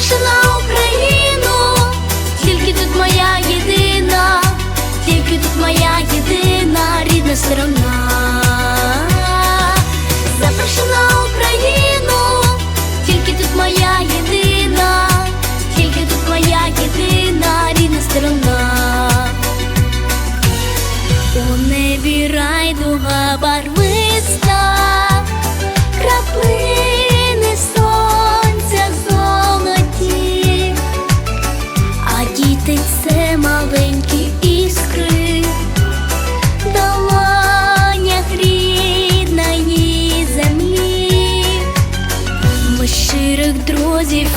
Запрошена Україну, тільки тут моя єдина, тільки тут моя єдина рідна сторона.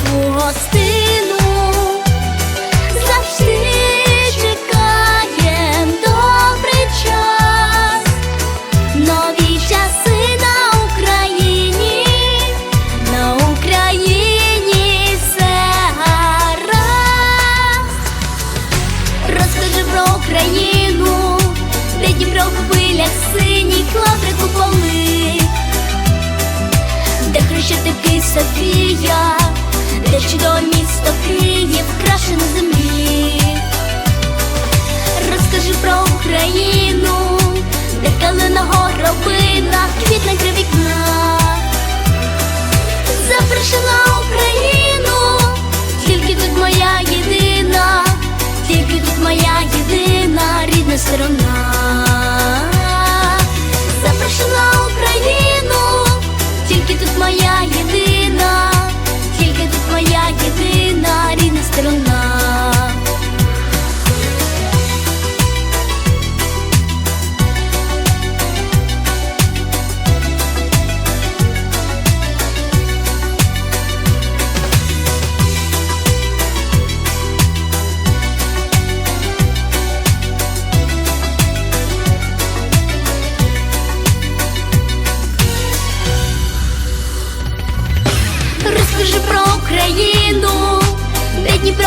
Друзів у гостину завжди чекаєм добрий час, нові часи на Україні, на Україні все гаразд. Розкажи про Україну, де Дніпро в хвилях синіх лаври куполи, де хрещатики Софія, де чудове місто Київ, крашене землі. Розкажи про Україну,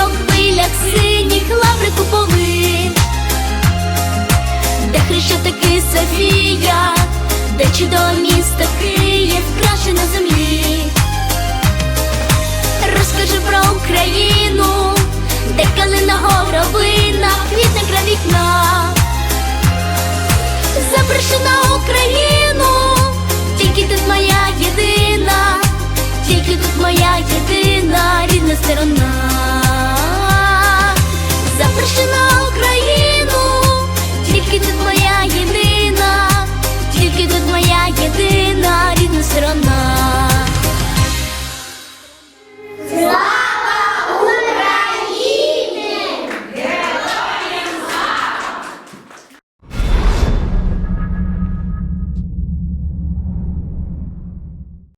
де хвилях синіх лаври купови, де хрещатики Софія, де чудове місто Київ, краше на землі. Розкажи про Україну, де калина горовина, квітне край вікна. Запрошена Україну, тільки тут моя єдина, тільки тут моя єдина рідна сторона.